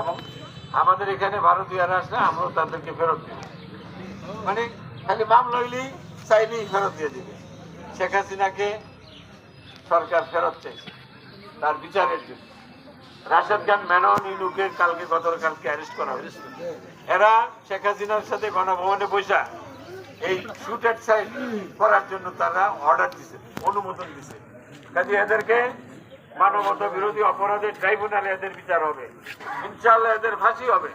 এবং আমাদের এখানে ভারতীয়রা আসলে আমরাও তাদেরকে ফেরত দিই। মানে খালি মামলা চাইলেই ফেরত দিয়ে দিবে। শেখ হাসিনাকে সরকার ফেরত চাইছে তার বিচারের জন্য। রাশেদ খান মেনন ইনুকে কালকে গতকালকে অ্যারেস্ট করা হয়েছে। এরা শেখ হাসিনার সাথে গণভবনে বৈশা এই শুট অ্যাট সাইড করার জন্য তারা অর্ডার দিছে, অনুমোদন দিছে। কাজে এদেরকে মানবতা বিরোধী অপরাধের ট্রাইব্যুনালে এদের বিচার হবে। ইনশাআল্লাহ এদের ফাঁসি হবে।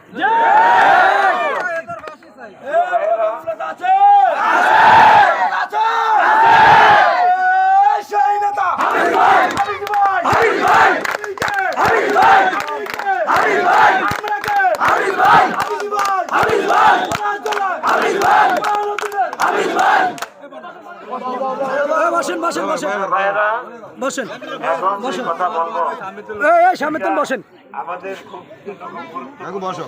বসেন বসেন বসেন। বসেন। যে কথা বলব এই সামনে বসেন। আমাদের খুব বসো।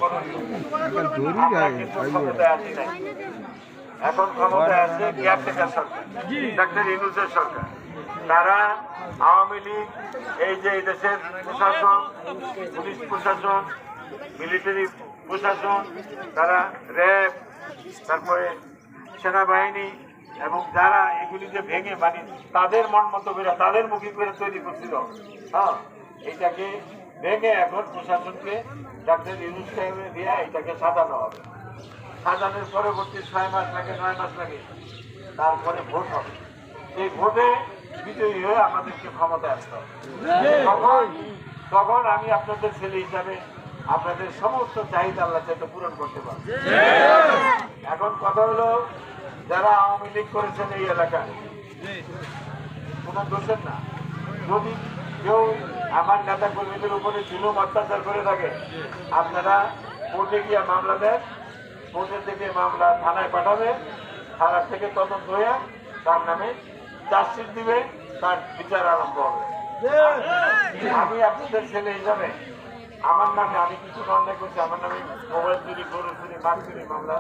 এখন ক্ষমতায় আছে কেয়ারটেকার সরকার ডাক্তার ইনুসের সরকার। তারা আওয়ামী লীগ এই যে এই দেশের প্রশাসন পুলিশ প্রশাসন মিলিটারি প্রশাসন তারা র্যাব তারপরে সেনাবাহিনী এবং যারা এগুলি যে ভেঙে মানে তাদের মন মতো করে তাদের মুখে করে তৈরি করছিল। হ্যাঁ এটাকে ভেঙে এখন প্রশাসনকে ডাক্তার ইউনুস সাহেবের দিয়ে এটাকে সাজানো হবে। সাজানোর পরবর্তী ছয় মাস লাগে নয় মাস লাগে। তারপরে ভোট হবে। সেই ভোটে বিজয়ী হয়ে আমাদেরকে ক্ষমতায় আসতে হবে। তখন তখন আমি আপনাদের ছেলে হিসাবে আপনাদের সমস্ত চাহিদা আল্লাহ চাইতে পূরণ করতে পারব এখন কথা হলো যারা আওয়ামী লীগ করেছেন এই এলাকায়, কোনো দোষের না। যদি কেউ আমার নেতা কর্মীদের উপরে জুলুম অত্যাচার করে থাকে, আপনারা কোর্টে গিয়ে মামলা দেন, কোর্টে থেকে মামলা থানায় পাঠাবে, থানার থেকে তদন্ত হয়ে তার নামে চার্জশিট দিবে, তার বিচার আরম্ভ হবে। আমি আপনাদের ছেলে হিসাবে আমার নামে আমি কিছু অন্যায় করছি, আমার নামে মোবাইল চুরি, গরু চুরি মাছ চুরি, মামলা।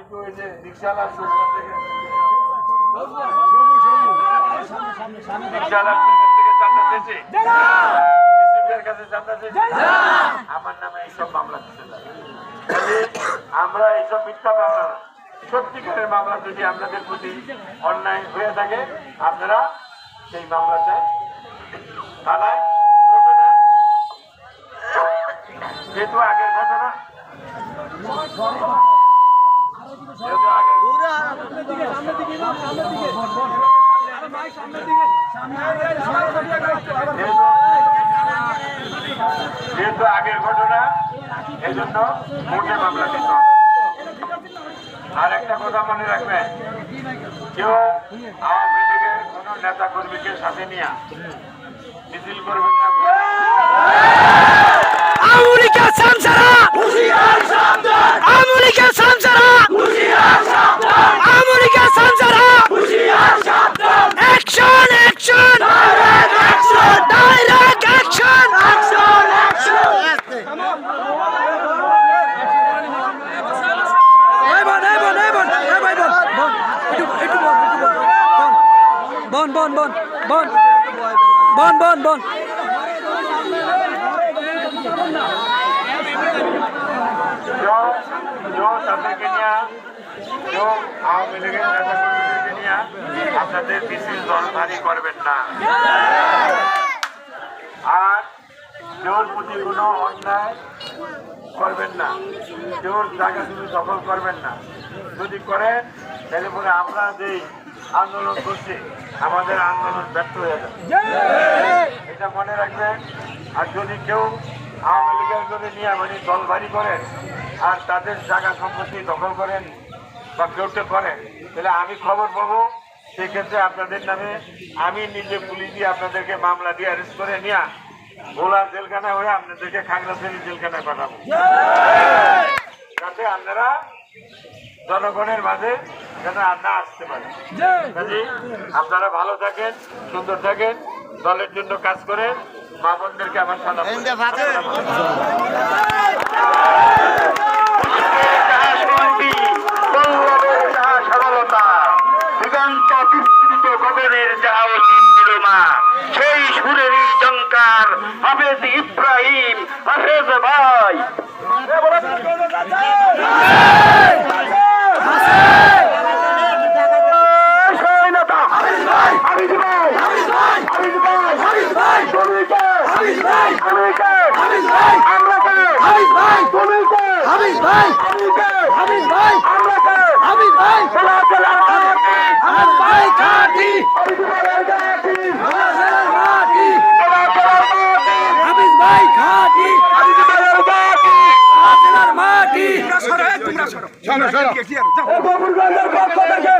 আমি তো ওই যে রিক্সাওয়ালা সুন্দর থেকে আমার নামে এইসব মামলা আমরা এইসব মিথ্যা মামলা সত্যিকারের মামলা যদি আপনাদের প্রতি অন্যায় হয়ে থাকে আপনারা সেই মামলাটা থানায় যেহেতু আগের ঘটনা যেহেতু আগের যেহেতু আগের ঘটনা এই জন্য মোটে মামলা দিতে আর একটা কথা মনে রাখবেন, কেউ আওয়ামী লীগের কোন নেতা কর্মীকে সাথে নিয়ে মিছিল করবেন না। আমেরিকা সামসারা! আমেরিকা সামসারা আমেরিকা সামসারা অ্যাকশন অ্যাকশন ডাইরেক্ট অ্যাকশন এই বন এই বন এই বন এই ভাই বন বন একটু একটু বন একটু তাদেরকে নিয়ে আওয়ামী লীগের নেতা নিয়ে আপনাদের করবেন না। আর প্রতি কোনো করবেন না। দখল করবেন না। যদি করেন, তাহলে পরে আমরা যেই আন্দোলন করছি আমাদের আন্দোলন ব্যর্থ হয়ে যাবে। এটা মনে রাখবেন আর যদি কেউ আওয়ামী লীগের জন্য নিয়ে মানে দল ভারী করেন আর তাদের জায়গা সম্পত্তি দখল করেন বা কেউ করেন তাহলে আমি খবর পাবো সেক্ষেত্রে আপনাদের নামে আমি নিজে পুলিশ দিয়ে আপনাদেরকে মামলা দিয়ে অ্যারেস্ট করে নিয়ে ভোলা জেলখানা হয়ে আপনাদেরকে খাগড়াছড়ি জেলখানায় পাঠাবো। যাতে আপনারা জনগণের মাঝে যেন আর না আসতে পারে। আপনারা ভালো থাকেন সুন্দর থাকেন দলের জন্য কাজ করেন মা বোনদেরকে আমার বিস্তৃত গগনের যাও দিন দিল মা সেই সুরেরই জঙ্কার হাফেজ ইব্রাহিম হাফেজ ভাই স্বাধীনতা হাফেজ ভাই হাফেজ ভাই হাফেজ ভাই তুমি কে আমি কে আমরা কে তুমি কে আমি কে আমরা কে চলা চলা হাফেজ ভাই ঘাটি চলা চলা হাফিজ ভাই ঘাটি হাফেজ ভাইয়ের ঘাটি আসলার মাটি গোপুরগঞ্জের পক্ষ থেকে।